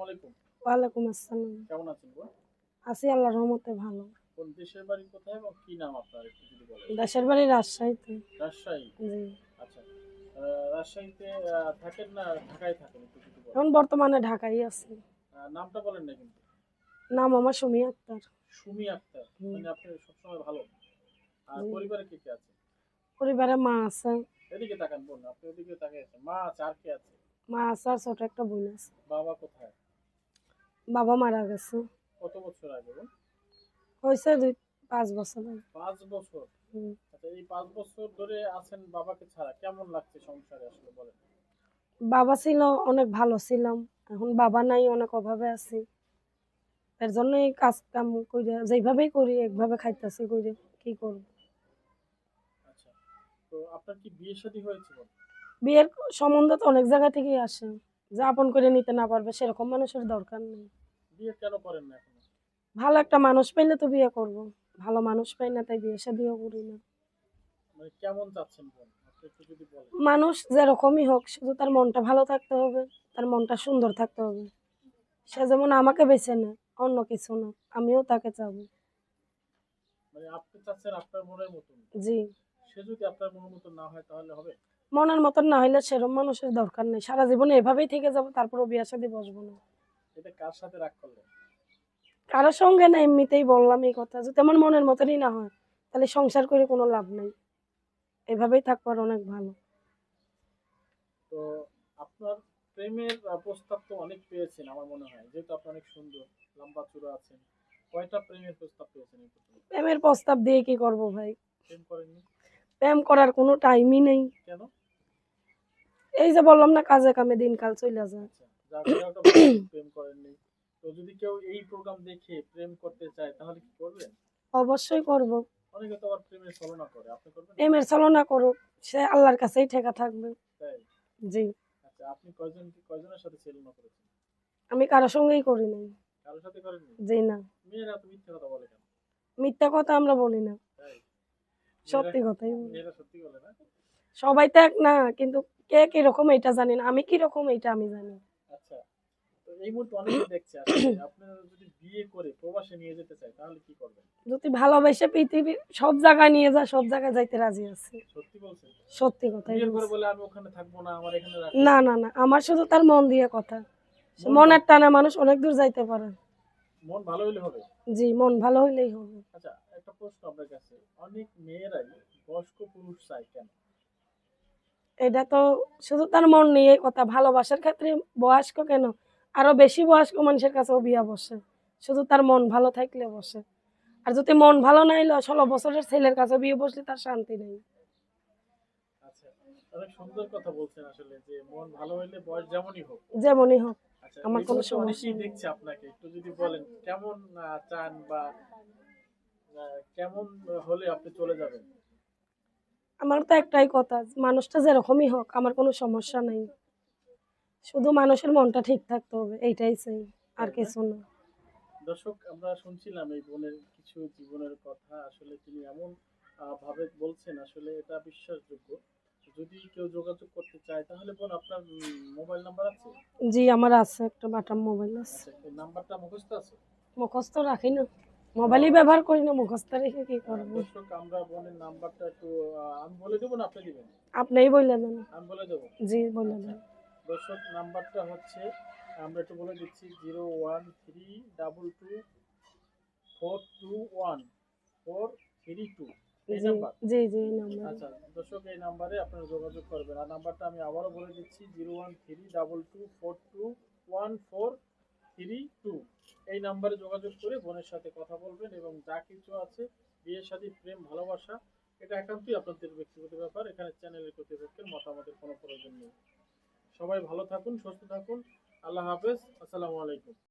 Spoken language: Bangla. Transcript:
আসসালামু আলাইকুম। ওয়ালাইকুম আসসালাম। কেমন আছেন বোন আছি আল্লাহর রহমতে ভালো। কোন দেশের বাড়ি কোথায় এবং কি নাম আপনার একটু যদি বলেন। দেশের বাড়ি রাজশাহীতে। রাজশাহী? জি। আচ্ছা। রাজশাহীতে থাকেন না ঢাকায় থাকেন একটু যদি বলেন। এখন বর্তমানে ঢাকায় আছি। নামটা বলেন না কিন্তু। নাম আমার সুমি আক্তার। সুমি আক্তার মানে আপনি সবসময় ভালো। আর পরিবারে কে কে আছে? পরিবারে মা আছে। এদিকে তাকান বোন আপনি ওদিকে তাকিয়ে আছেন। মা আছে আর কে আছে? মা আছে আর ছোট একটা বোন আছে। বাবা কোথায়? বাবা মারা গেছে। কত বছর আগে হয়েছে দুই পাঁচ বছর আগে। পাঁচ বছর? আচ্ছা এই পাঁচ বছর ধরে আছেন বাবাকে ছাড়া কেমন লাগছে সংসারে আসলে বলেন? বাবা ছিল অনেক ভালো ছিলাম। এখন বাবা নাই অনেক অভাবে আছি। এর জন্যই কাজ কাম করে যেভাবেই করি একভাবে খাইতেছি করে কি করব? আচ্ছা তো আপনার কি বিয়ে শাদী হয়েছে বোন বিয়ের সম্বন্ধ তো অনেক জায়গা থেকেই আসে। যা আপন করে নিতে না পারবে সেরকম মানুষের দরকার নেই। বিয়ে কেন করেন না এখন? ভালো একটা মানুষ পাইলে তো বিয়ে করব। ভালো মানুষ পাই না তাই বিয়ে শাদিও করি না। মানে কেমন চাচ্ছেন মানুষ যেরকমই হোক শুধু তার মনটা ভালো থাকতে হবে তার মনটা সুন্দর থাকতে হবে। সে যেমন আমাকে বেছে নেয় অন্য কিছু না আমিও তাকে চাব। মানে আপনি চাচ্ছেন আপনার মনের মতন। জি। সে যদি আপনার মনের মতন না হয় তাহলে হবে? মনের মতন না হইলে সেরকম মানুষের দরকার নেই। সারা জীবনে এভাবেই থেকে যাব তারপরও বিয়ে শাদি বসবো না। এটা কার সাথে রাগ কারোর সঙ্গে না এমনিতেই বললাম এই কথা যদি আমার মনের মতনই না হয় তাহলে সংসার করে কোনো লাভ নেই। এভাবেই থাকবার অনেক ভালো। তো আপনার প্রেমের প্রস্তাব তো অনেক পেয়েছেন আমার মনে হয়। যেহেতু আপনি অনেক সুন্দর লম্বা চূড়া আছেন কয়টা প্রেমের প্রস্তাব পেয়েছেন প্রেমের প্রস্তাব দিয়ে কি করব ভাই? প্রেম করেননি? প্রেম করার কোনো টাইমই নেই। কেন? এই যে বললাম না কাজে কামে দিনকাল চলে যায়। আচ্ছা যদি কেউ এই প্রোগ্রাম দেখে প্রেম করতে চায় তাহলে কি করবেন অবশ্যই করব। অনেকে তো আবার প্রেমের ছলনা করে। আপনি করবেন? প্রেমের ছলনা করুক সে আল্লাহর কাছেই ঠেকা থাকবে। তাই? জি। আচ্ছা আপনি কয়জন কয়জনের সাথে ছলনা করেছেন? আমি কারোর সঙ্গেই করি নাই। কারোর সাথে করেননি? জি না। মেয়েরা তো মিথ্যে কথা বলে কেন? মিথ্যা কথা আমরা বলি না। তাই? সত্যি কথাই মেয়েরা সত্যি বলে না? সবাই তো এক না কিন্তু কে কীরকম এটা জানি না আমি কীরকম এটা আমি জানি। আচ্ছা এই মুহূর্তে অনেকে দেখছে আপনারা যদি বিয়ে করে প্রবাসে নিয়ে যেতে চায় তাহলে কি করবেন? যদি ভালোবেসে পৃথিবীর সব জায়গায় নিয়ে যা সব জায়গায় যাইতে রাজি আছি। সত্যি বলছেন? সত্যি কথাই বিয়ে করে বলছি। বলে আমি ওখানে থাকব না আমার এখানে না। না না আমার শুধু তার মন দিয়ে কথা। মনের টানে মানুষ অনেক দূর যাইতে পারে। মন ভালো হলে হবে? জি মন ভালো হইলেই হবে। আচ্ছা একটা প্রশ্ন আপনার কাছে। অনেক মেয়েরাই বয়স্ক পুরুষ চায় কেন এটা তো শুধু তার মন নিয়ে কথা ভালোবাসার ক্ষেত্রে বয়স্ক কেন? আরও বেশি বয়স্ক মানুষের কাছেও বিয়া বসে। শুধু তার মন ভালো থাকলে বসে। আর যদি মন ভালো না হইল ষোলো বছরের ছেলের কাছে বিয়ে বসলে তার শান্তি নেই। আচ্ছা সুন্দর কথা বলছেন আসলে যে মন ভালো হইলে বয়স যেমনই হোক। যেমনই হোক আচ্ছা আমার কোনো সমস্যা দেখছে আপনাকে একটু যদি বলেন কেমন চান বা কেমন হলে আপনি চলে যাবেন? আমার তো একটাই কথা মানুষটা যেরকমই হোক আমার কোনো সমস্যা নেই। শুধু মানুষের মনটা ঠিক থাকতে হবে এইটাই চাই আর কিছু না। দর্শক আমরা শুনছিলাম এই বোনের কিছু জীবনের কথা আসলে তিনি এমন ভাবে বলছেন আসলে এটা বিশ্বাসযোগ্য। যদি কেউ যোগাযোগ করতে চায় তাহলে বোন আপনার মোবাইল নাম্বার আছে? জি আমার আছে একটা বাটাম মোবাইল আছে। আচ্ছা নাম্বারটা মুখস্থ আছে? মুখস্থ রাখি না। মোবাইলই ব্যবহার করি না মুখস্থ রেখে কি করব? আমরা বোনের নাম্বারটা একটু আমি বলে দেবো না আপনি দিবেন? আপনিই বললে দেন। আমি বলে দেবো? জি বলে দেন। দর্শক নাম্বারটা হচ্ছে আমরা একটু বলে দিচ্ছি zero one three double two four two one four three two. এই জি জি নাম্বার। আচ্ছা দর্শক এই নাম্বারে আপনারা যোগাযোগ করবেন। আর নাম্বারটা আমি আবারও বলে দিচ্ছি zero one three double two four two one four three two এই নাম্বারে যোগাযোগ করে বোনের সাথে কথা বলবেন এবং যা কিছু আছে, বিয়ের সাথে প্রেম, ভালোবাসা, এটা একান্তই আপনাদের ব্যক্তিগত ব্যাপার। এখানে চ্যানেলের কর্তৃপক্ষের মতামতের কোনো প্রয়োজন নেই। সবাই ভালো থাকুন, সুস্থ থাকুন। আল্লাহ হাফেজ। আসসালামু আলাইকুম।